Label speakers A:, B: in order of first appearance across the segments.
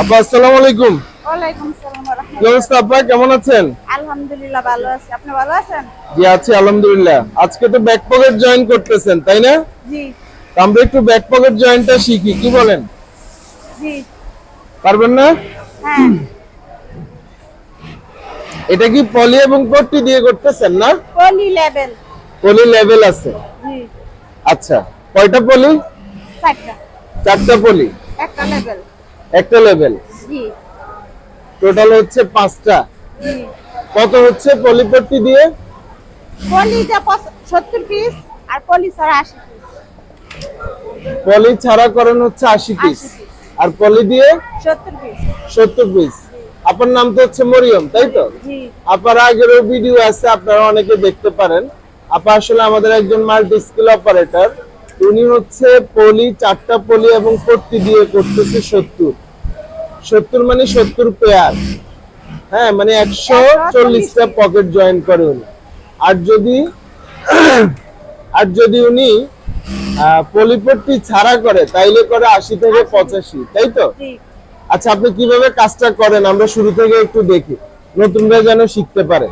A: আপা আসসালামু আলাইকুম। আপা? কেমন আছেন?
B: আলহামদুলিল্লাহ ভালো আছি। আপনি ভালো আছেন?
A: জি আছি আলহামদুলিল্লাহ। আজকে তো ব্যাক পকেট জয়েন করতেছেন তাই না?
B: জি।
A: আমরা একটু ব্যাক পকেট জয়েনটা শিখি কি বলেন?
B: জি।
A: পারবেন না?
B: হ্যাঁ।
A: এটা কি পলি এবং পট্টি দিয়ে করতেছেন না?
B: পলি লেভেল
A: পলি লেভেল আছে।
B: জি।
A: আচ্ছা কয়টা পলি?
B: চারটা।
A: চারটা পলি।
B: একটা লেভেল
A: একটা লেভেল টোটাল হচ্ছে পাঁচটা। কত হচ্ছে পলি পট্টি দিয়ে?
B: পলিটা সত্তর পিস আর পলি ছাড়া আশি পিস
A: পলি ছাড়া করেন হচ্ছে আশি পিস আর পলি দিয়ে?
B: সত্তর পিস
A: সত্তর পিস আপনার নাম তো হচ্ছে মরিয়ম তাই তো?
B: জি।
A: আপার আগেরও ভিডিও আছে আপনারা অনেকে দেখতে পারেন। আপা আসলে আমাদের একজন মাল্টি স্কিল অপারেটর উনি হচ্ছে পলি চারটা পলি এবং পট্টি দিয়ে করতেছে সত্তর। সত্তর মানে সত্তর পেয়ার হ্যাঁ মানে একশো চল্লিশটা পকেট জয়েন করে উনি। আর যদি আর যদি উনি পলিপট্টি ছাড়া করে তাইলে করে আশি থেকে পঁচাশি তাই তো? আচ্ছা আপনি কীভাবে কাজটা করেন? আমরা শুরু থেকে একটু দেখি। নতুনরা যেন শিখতে পারে।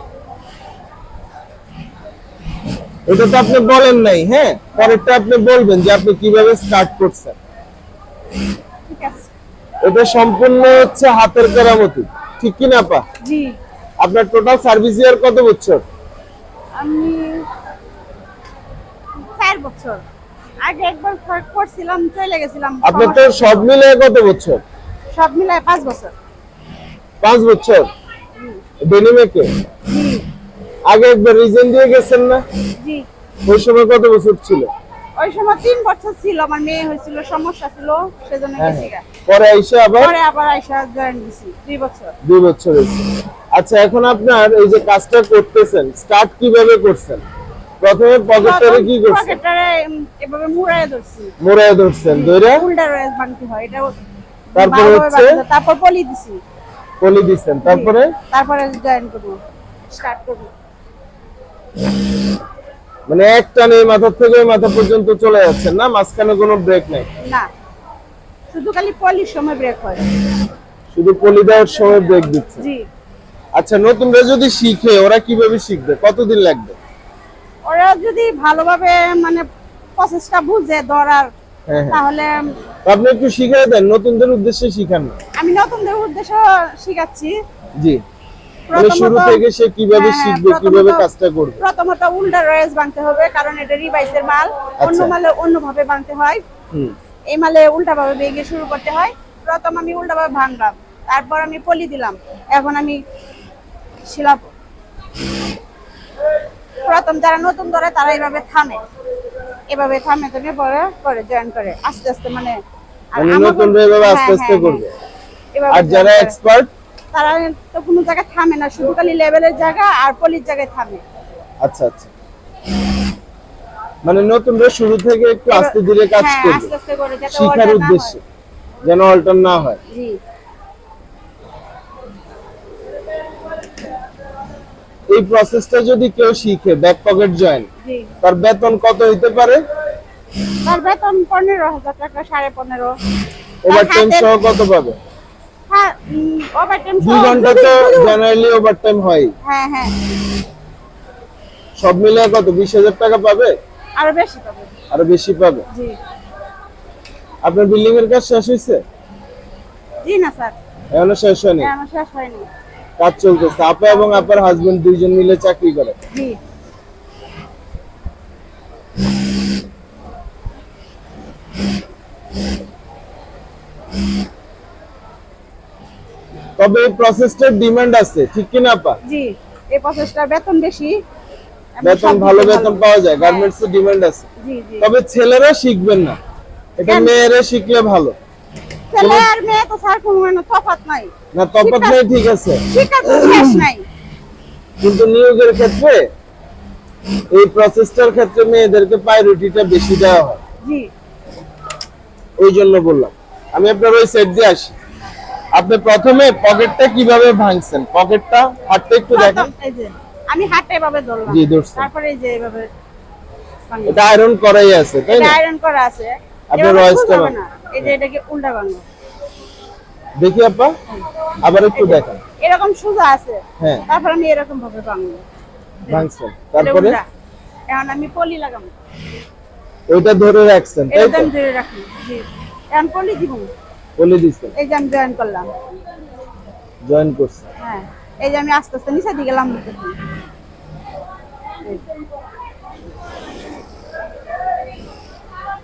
A: এটা তো আপনি বলেন নাই হ্যাঁ? পরেরটা আপনি বলবেন যে আপনি কীভাবে স্টার্ট করছেন।
B: ঠিক
A: এটা সম্পূর্ণ হচ্ছে হাতের কেরামতি। ঠিক কি না পা আপনার টোটাল সার্ভিস ইয়ার কত বছর?
B: আমি চার বছর। আগে একবার ফার্ক করছিলাম চলে গেছিলাম
A: আপনার তো সব মিলে কত বছর?
B: সব মিলায় পাঁচ বছর।
A: পাঁচ বছর? ডেনিমেকে
B: জি।
A: আগে একবার রিজেন দিয়ে গেছেন না?
B: জি।
A: ওই সময় কত বছর ছিল?
B: ওই সময় তিন বছর ছিল আমার মেয়ে হয়েছিল সমস্যা ছিল সেজন্য
A: হ্যাঁ,
B: গেছি
A: পরে আইসা আবার?
B: পরে আবার আইসা জয়েন দিছি দুই বছর।
A: দুই বছর হয়েছে। আচ্ছা এখন আপনার এই যে কাজটা করতেছেন স্টার্ট কীভাবে করছেন? প্রথমে পকেটটারে কি করছেন?
B: পকেটটারে এভাবে মুড়ায় ধরছি।
A: মোড়ায় ধরছেন ধরে
B: উল্টা রয়েস হয় এটা
A: তারপরে হচ্ছে?
B: তারপর পলি দিছি।
A: পলি দিচ্ছেন তারপরে?
B: তারপরে জয়েন করব স্টার্ট করব।
A: মানে এক টানে এই মাথা থেকে মাথা পর্যন্ত চলে যাচ্ছেন না মাঝখানে কোনো ব্রেক নাই।
B: না শুধু খালি পলির সময় ব্রেক হয়।
A: শুধু পলি দেওয়ার সময় ব্রেক দিচ্ছে।
B: জি।
A: আচ্ছা নতুনরা যদি শিখে ওরা কীভাবে শিখবে? কতদিন লাগবে?
B: ওরা যদি ভালোভাবে মানে প্রসেসটা বুঝে ধরার
A: হ্যাঁ হ্যাঁ।
B: তাহলে
A: আপনি একটু শিখিয়ে দেন নতুনদের উদ্দেশ্যে শিখান। না
B: আমি নতুনদের উদ্দেশ্য শিখাচ্ছি।
A: জি। মানে শুরু থেকে সে কীভাবে
B: হ্যাঁ,
A: শিখবে কীভাবে কাজটা করবে?
B: প্রথমত উল্টা রয়েস বানতে হবে কারণ এটা রিভাইসের মাল। অন্য
A: আচ্ছা।
B: মালে অন্যভাবে বানতে হয়।
A: হুম।
B: এই মালে উল্টাভাবে বেগে শুরু করতে হয়। প্রথম আমি উল্টাভাবে ভাঙলাম। তারপর আমি পলি দিলাম। এখন আমি শিলাপ প্রথম যারা নতুন ধরে তারা এইভাবে থামে। এভাবে থামে তুমি পরে করে জয়েন করে। আস্তে আস্তে মানে
A: মানে
B: আমার
A: এভাবে
B: হ্যাঁ,
A: আস্তে আস্তে
B: হ্যাঁ,
A: করবে। আর যারা এক্সপার্ট
B: তারা তো কোনো জায়গায় থামে না শুধু খালি লেভেলের জায়গা আর পলির জায়গায় থামে।
A: আচ্ছা আচ্ছা। মানে নতুনরা শুরু থেকে একটু আস্তে ধীরে কাজ
B: হ্যাঁ,
A: করবে।
B: আস্তে আস্তে করে যাতে
A: শিখার উদ্দেশ্যে যেন অল্টার না হয়।
B: জি।
A: এই প্রসেসটা যদি কেউ শিখে ব্যাক পকেট জয়েন তার বেতন কত হইতে পারে?
B: তার বেতন পনেরো হাজার টাকা সাড়ে পনেরো।
A: ওভার সহ কত পাবে?
B: হ্যাঁ
A: ঘণ্টা তো জেনারেলি হয়।
B: হ্যাঁ হ্যাঁ।
A: সব মিলে কত বিশ হাজার টাকা পাবে?
B: আরও বেশি পাবে।
A: আরও বেশি পাবে?
B: জি।
A: আপনার বিল্ডিং এর কাজ শেষ হয়েছে?
B: জি না স্যার।
A: এখনও শেষ হয়নি?
B: হ্যাঁ শেষ হয়নি।
A: কাজ চলতেছে। আপা এবং আপার হাজবেন্ড দুইজন মিলে চাকরি করে?
B: জি।
A: তবে এই প্রসেসটার ডিমান্ড আছে ঠিক কি না আপা?
B: জি এই প্রসেসটার বেতন বেশি
A: বেতন ভালো বেতন পাওয়া যায় গার্মেন্টস এর ডিমান্ড আছে।
B: জি জি।
A: তবে ছেলেরা শিখবেন না। এটা মেয়েরা শিখলে ভালো।
B: ছেলে আর মেয়ে তো স্যার কোনো মানে তফাৎ নাই।
A: না তফাৎ নাই ঠিক আছে।
B: শিক্ষার তো শেষ নাই।
A: কিন্তু নিয়োগের ক্ষেত্রে এই প্রসেসটার ক্ষেত্রে মেয়েদেরকে প্রায়োরিটিটা বেশি দেওয়া হয়।
B: জি।
A: ওই জন্য বললাম। আমি আপনার ওই সেট দিয়ে আসি। আপনি প্রথমে পকেটটা কীভাবে ভাঙছেন? পকেটটা হাতটা একটু দেখেন।
B: আমি হাতে এভাবে ধরলাম।
A: জি, ধরছেন।
B: তারপরে এই যে এভাবে
A: এটা আয়রন করাই আছে তাই না?
B: আয়রন করা আছে।
A: আপনি
B: এভাবে
A: রয়েসটা
B: খুলতে হবে
A: বানান।
B: না। এই যে এটাকে উল্টা বানো
A: দেখি আপা আবার একটু দেখান।
B: এরকম সোজা আছে।
A: হ্যাঁ।
B: তারপর আমি এরকম ভাবে ভাঙবো
A: ভাঙছেন তারপরে?
B: এখন আমি পলি লাগাবো।
A: ওইটা ধরে রাখছেন তাই তো
B: ধরে রাখি। জি। এখন পলি দিব।
A: বলে দিচ্ছেন
B: এই যে আমি জয়েন করলাম।
A: জয়েন করছেন
B: হ্যাঁ এই যে আমি আস্তে আস্তে নিচে দিকে লাম দিতেছি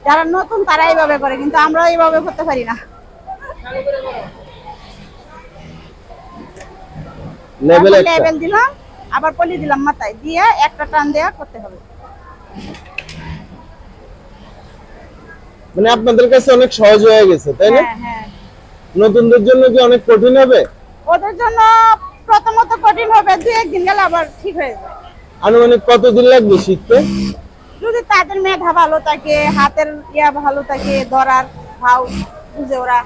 B: যারা নতুন তারা এইভাবে করে কিন্তু আমরা এইভাবে করতে পারি না।
A: লেভেল
B: লেভেল দিলাম আবার পলি দিলাম মাথায় দিয়ে একটা টান দেয়া করতে হবে।
A: মানে আপনাদের কাছে অনেক সহজ হয়ে গেছে তাই না?
B: হ্যাঁ হ্যাঁ।
A: নতুনদের জন্য কি অনেক কঠিন হবে?
B: ওদের জন্য প্রথমত কঠিন হবে দুই একদিন গেলে আবার ঠিক হয়ে যায়
A: আনুমানিক কতদিন লাগবে শিখতে
B: যদি তাদের মেধা ভালো থাকে হাতের ইয়া ভালো থাকে ধরার ভাও বুঝে ওরা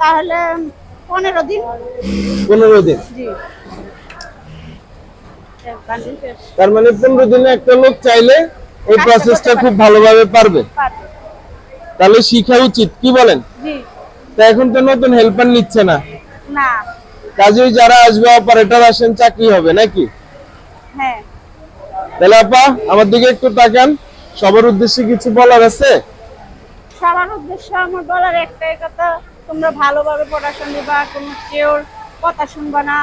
B: তাহলে পনেরো দিন।
A: পনেরো দিন?
B: জি।
A: তার মানে পনেরো দিনে একটা লোক চাইলে এই প্রসেসটা খুব ভালোভাবে পারবে।
B: পারবে।
A: তাহলে শিখা উচিত কি বলেন? তা এখন তো নতুন হেল্পার নিচ্ছে না। কাজেই যারা আসবে অপারেটর আসেন চাকরি হবে নাকি?
B: হ্যাঁ।
A: তাহলে আপা আমার দিকে একটু তাকান। সবার উদ্দেশ্যে কিছু বলার আছে?
B: সবার উদ্দেশ্য আমার বলার একটাই কথা তোমরা ভালোভাবে পড়াশোনা দিবা কোনো কেউ কথা শুনবা না।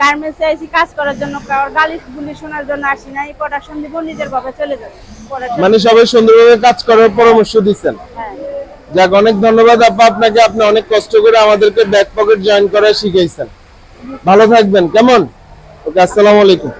B: গার্মেন্টসে আইসি কাজ করার জন্য কারোর গালি গুলি শোনার জন্য আসি নাই পড়াশোনা দিব নিজের ভাবে চলে যাবে।
A: মানে সবাই সুন্দরভাবে কাজ করার পরামর্শ দিচ্ছেন। যাক, অনেক ধন্যবাদ আপা, আপনাকে আপনি অনেক কষ্ট করে আমাদেরকে ব্যাক পকেট জয়েন করা শিখাইছেন। ভালো থাকবেন, কেমন? ওকে, আসসালামু আলাইকুম।